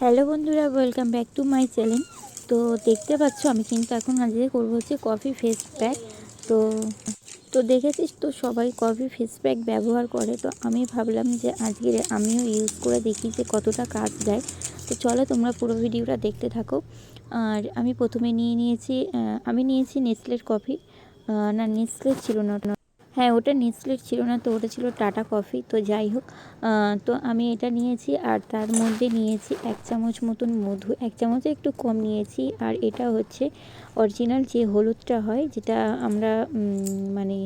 Hello বন্ধুরা welcome back to my channel তো দেখতে পাচ্ছ, আমি কিন্তু এখন আজকে করব হচ্ছে কফি ফেস প্যাক তো তো দেখেছিস তো সবাই কফি ফেস প্যাক ব্যবহার করে। তো আমি ভাবলাম যে আজকে আমিও ইউজ করে দেখি যে কতটা কাজ দেয়। তো চলো তোমরা পুরো ভিডিওটা দেখতে থাকো। আর আমি প্রথমে নিয়ে নিয়েছি আমি নিয়েছি নেসলের কফি না নেসলের ছিল না হ্যাঁ ওটা নেসলের ছিল না, তো ওটা ছিল টাটা কফি। তো যাই হোক তো আমি এটা নিয়েছি আর তার মধ্যে নিয়েছি এক চামচ মতন মধু, এক চামচে একটু কম নিয়েছি। আর এটা হচ্ছে অরিজিনাল যে হলুদটা হয়, যেটা আমরা মানে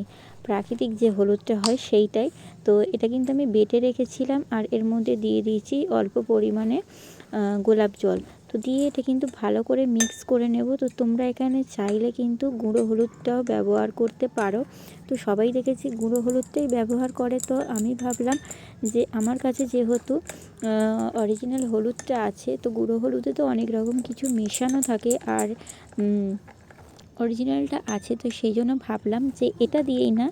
প্রাকৃতিক যে হলুদটা হয় সেইটাই। তো এটা কিন্তু আমি বেটে রেখেছিলাম আর এর মধ্যে দিয়ে দিয়েছি অল্প পরিমাণে গোলাপ জল। তো দিয়ে এটা কিন্তু ভালো করে মিক্স করে নেব। তো তোমরা এখানে চাইলে কিন্তু গুঁড়ো হলুদটাও ব্যবহার করতে পারো। তো সবাই দেখেছি গুঁড়ো হলুদটাই ব্যবহার করে। তো আমি ভাবলাম যে আমার কাছে যেহেতু অরিজিনাল হলুদটা আছে, তো গুঁড়ো হলুদে তো অনেক রকম কিছু মেশানো থাকে। আর অরিজিনালটা আছে, তো সেই জন্য ভাবলাম যে এটা দিয়েই না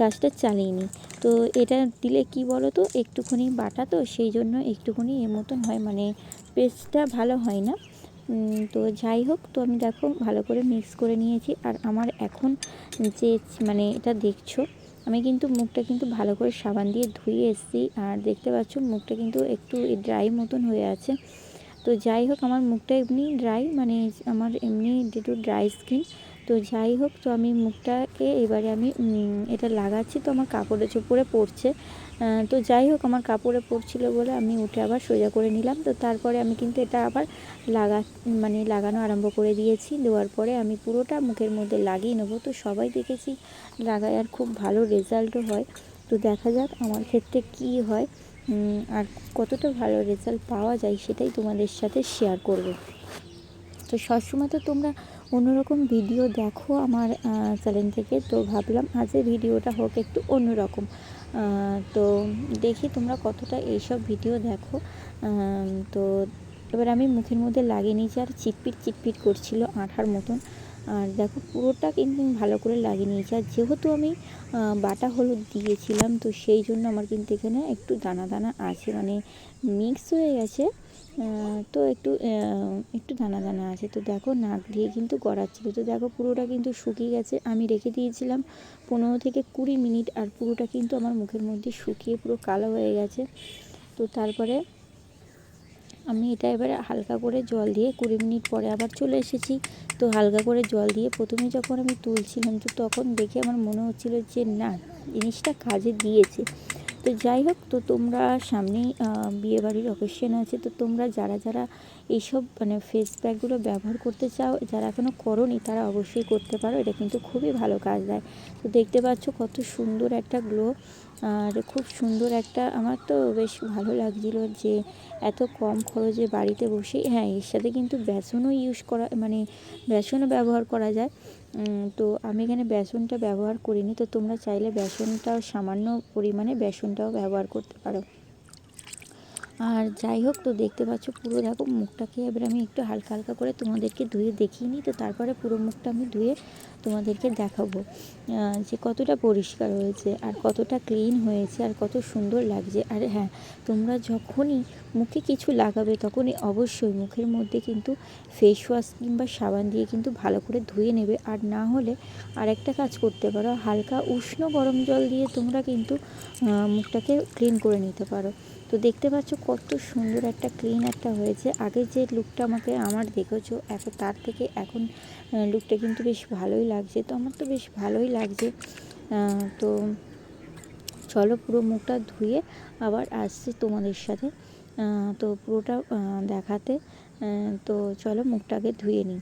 কাজটা চালিয়ে নিই। তো এটা দিলে কি বলো তো একটুখানি বাটা তো, সেই জন্য একটুখানি এর মতন হয় মানে পেস্টটা ভালো হয় না। তো যাই হোক, তো আমি দেখো ভালো করে মিক্স করে নিয়েছি, আর আমার এখন যে মানে এটা দেখছ, আমি কিন্তু মুখটা কিন্তু ভালো করে সাবান দিয়ে ধুয়ে এসেছি, আর দেখতে পাচ্ছ মুখটা কিন্তু একটু ড্রাই মতন হয়ে আছে। তো যাই হোক, আমার মুখটা এমনি ড্রাই মানে আমার এমনি একটু ড্রাই স্কিন তো যাই হোক, তো আমি মুখটাকে এবারে আমি এটা লাগাচ্ছি, তো আমার কাপড়ে চোপড়ে পড়ছে। তো যাই হোক, আমার কাপড়ে পড়ছিল বলে আমি উঠে আবার সোজা করে নিলাম। তো তারপরে আমি কিন্তু এটা আবার লাগা মানে লাগানো আরম্ভ করে দিয়েছি। দেওয়ার পরে আমি পুরোটা মুখের মধ্যে লাগিয়ে নেব। তো সবাই দেখেছি, লাগায় আর খুব ভালো রেজাল্টও হয়। তো দেখা যাক আমার ক্ষেত্রে কি হয়। আর কতটা ভালো রেজাল্ট পাওয়া যায় সেটাই তোমাদের সাথে শেয়ার করব। তো সবসময় তো তোমরা অন্যরকম ভিডিও দেখো আমার চ্যানেল থেকে। তো ভাবলাম আজের ভিডিওটা হোক একটু অন্যরকম। তো দেখি তোমরা কতটা এইসব ভিডিও দেখো। তো এবার আমি মুখের মধ্যে লাগিয়ে নিয়েছি আর চিটপিট চিটপিট করছিল আঠার মতন। আর দেখো পুরোটা কিন্তু ভালো করে লাগিয়ে নিয়েছি। আর যেহেতু আমি বাটা হলুদ দিয়েছিলাম, তো সেই জন্য আমার কিন্তু এখানে একটু দানা দানা আছে মানে মিক্স হয়ে গেছে। তো একটু একটু দানা দানা আছে। তো দেখো নাক দিয়ে কিন্তু গড়াচ্ছিল। তো দেখো পুরোটা কিন্তু শুকিয়ে গেছে। আমি রেখে দিয়েছিলাম পনেরো থেকে কুড়ি মিনিট আর পুরোটা কিন্তু আমার মুখের মধ্যে শুকিয়ে পুরো কালো হয়ে গেছে। তো তারপরে আমি এটা এবারে হালকা করে জল দিয়ে কুড়ি মিনিট পরে আবার চলে এসেছি। তো হালকা করে জল দিয়ে প্রথমে যখন আমি তুলছিলাম, তো তখন দেখে আমার মনে হচ্ছিল যে না, জিনিসটা কাজে দিয়েছে। তো যাই হোক, তো তোমরা সামনেই বিয়েবাড়ির অকেশন আছে। তো তোমরা যারা যারা এইসব মানে ফেস প্যাকগুলো ব্যবহার করতে চাও, যারা এখনও করনি, তারা অবশ্যই করতে পারো। এটা কিন্তু খুবই ভালো কাজ দেয়। তো দেখতে পাচ্ছ কত সুন্দর একটা গ্লো আর খুব সুন্দর একটা, আমার তো বেশ ভালো লাগছিল যে এত কম খরচে বাড়িতে বসে হ্যাঁ এর সাথে কিন্তু বেসনও ইউজ করা মানে বেসনও ব্যবহার করা যায়। তো আমি এখানে বেসনটা ব্যবহার করিনি, তো তোমরা চাইলে বেসনটাও সামান্য পরিমাণে বেসনটাও ব্যবহার করতে পারো। আর যাই হোক, তো দেখতে পাচ্ছ পুরো দেখো মুখটাকে এবার আমি একটু হালকা হালকা করে তোমাদেরকে ধুয়ে দেখিয়ে নিই। তো তারপরে পুরো মুখটা আমি ধুয়ে তোমাদেরকে দেখাবো যে কতটা পরিষ্কার হয়েছে আর কতটা ক্লিন হয়েছে আর কত সুন্দর লাগছে। আর হ্যাঁ তোমরা যখনই মুখে কিছু লাগাবে তখনই অবশ্যই মুখের মধ্যে কিন্তু ফেস ওয়াশ কিংবা সাবান দিয়ে কিন্তু ভালো করে ধুয়ে নেবে। আর না হলে আরেকটা কাজ করতে পারো, হালকা উষ্ণ গরম জল দিয়ে তোমরা কিন্তু মুখটাকে ক্লিন করে নিতে পারো। তো দেখতে পাচ্ছ কত সুন্দর একটা ক্লিন একটা হয়েছে। আগে যে লুকটা আমাকে, আমার দেখেছ এখন তার থেকে এখন লুকটা কিন্তু বেশ ভালোই লাগছে। তো আমার তো বেশ ভালোই লাগছে। তো চলো পুরো মুখটা ধুয়ে আবার আসছি তোমাদের সাথে তো পুরোটা দেখাতে। তো চলো মুখটাকে ধুয়ে নিই।